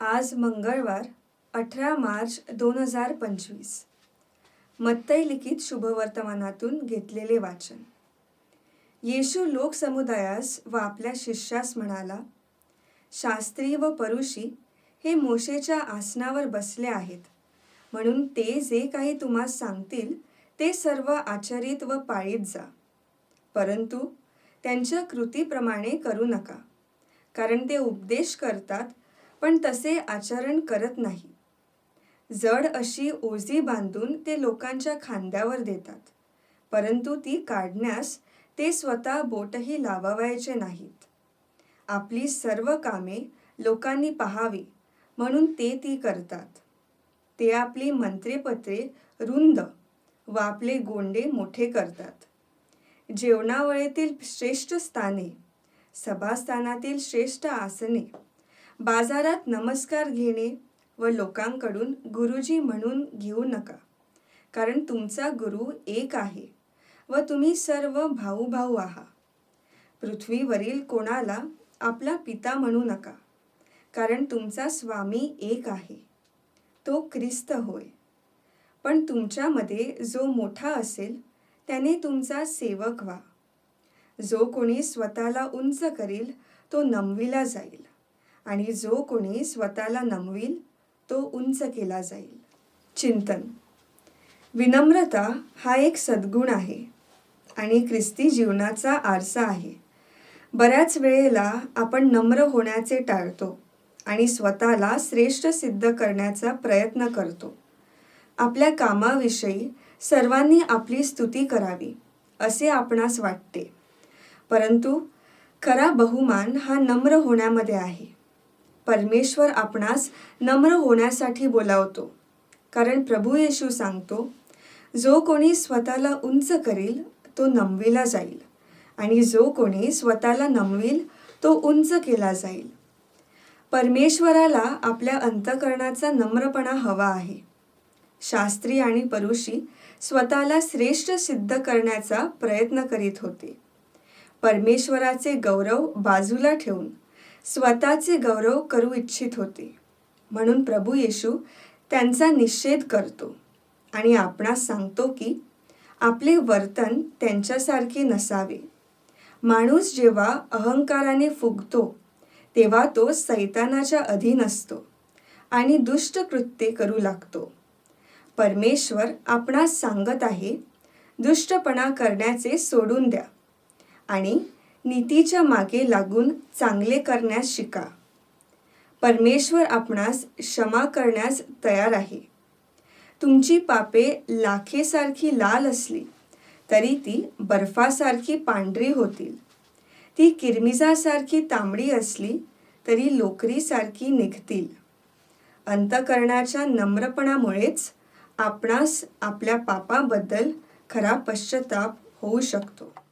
आज मंगळवार अठरा मार्च दोन हजार पंचवीस. मत्तई लिखित शुभवर्तमानातून घेतलेले वाचन. येशू लोकसमुदायास व आपल्या शिष्यास म्हणाला शास्त्री व परुषी हे मोशेच्या आसनावर बसले आहेत. म्हणून ते जे काही तुम्हास सांगतील ते सर्व आचरित व पाळीत जा. परंतु त्यांच्या कृतीप्रमाणे करू नका कारण ते उपदेश करतात पण तसे आचरण करत नाही. जड अशी ओझी बांधून ते लोकांच्या खांद्यावर देतात. परंतु ती काढण्यास ते स्वतः बोटही लावावायचे नाहीत. आपली सर्व कामे लोकांनी पाहावी म्हणून ते ती करतात. ते आपली मंत्रेपत्रे रुंद व आपले गोंडे मोठे करतात. जेवणावळीतील श्रेष्ठ स्थाने सभास्थानातील श्रेष्ठ आसने बाजारात नमस्कार घेणे व लोकांकडून गुरुजी म्हणून घेऊ नका. कारण तुमचा गुरु एक आहे व तुम्ही सर्व भाऊ भाऊ आहात पृथ्वीवरील कोणाला आपला पिता म्हणू नका. कारण तुमचा स्वामी एक आहे. तो ख्रिस्त होय. पण तुमच्यामध्ये जो मोठा असेल त्याने तुमचा सेवक व्हा. जो कोणी स्वतःला उंच करील तो नमविला जाईल. आणि जो कोणी स्वतःला नमवील तो उंच केला जाईल. चिंतन. विनम्रता हा एक सद्गुण आहे आणि ख्रिस्ती जीवनाचा आरसा आहे. बऱ्याच वेळेला आपण नम्र होण्याचे टाळतो आणि स्वतःला श्रेष्ठ सिद्ध करण्याचा प्रयत्न करतो. आपल्या कामाविषयी सर्वांनी आपली स्तुती करावी असे आपणास वाटते. परंतु खरा बहुमान हा नम्र होण्यामध्ये आहे. परमेश्वर आपणास नम्र होण्यासाठी बोलावतो. कारण प्रभू येशू सांगतो जो कोणी स्वतःला उंच करील तो नमविला जाईल. आणि जो कोणी स्वतःला नमविल तो उंच केला जाईल. परमेश्वराला आपल्या अंतकरणाचा नम्रपणा हवा आहे. शास्त्री आणि परुषी स्वतःला श्रेष्ठ सिद्ध करण्याचा प्रयत्न करीत होते. परमेश्वराचे गौरव बाजूला ठेवून स्वतःचे गौरव करू इच्छित होते. म्हणून प्रभू येशू त्यांचा निषेध करतो आणि आपणास सांगतो की आपले वर्तन त्यांच्यासारखे नसावे. माणूस जेव्हा अहंकाराने फुगतो तेव्हा तो सैतानाच्या अधीन असतो आणि दुष्ट कृत्ये करू लागतो. परमेश्वर आपणास सांगत आहे दुष्टपणा करण्याचे सोडून द्या आणि नीतीच्या मागे लागून चांगले करण्यास शिका. परमेश्वर आपणास क्षमा करण्यास तयार आहे. तुमची पापे लाखेसारखी लाल असली तरी ती बर्फासारखी पांढरी होतील. ती किरमिजासारखी तांबडी असली तरी लोकरीसारखी निघतील. अंतकरणाच्या नम्रपणामुळेच आपणास आपल्या पापाबद्दल खरा पश्चाताप होऊ शकतो.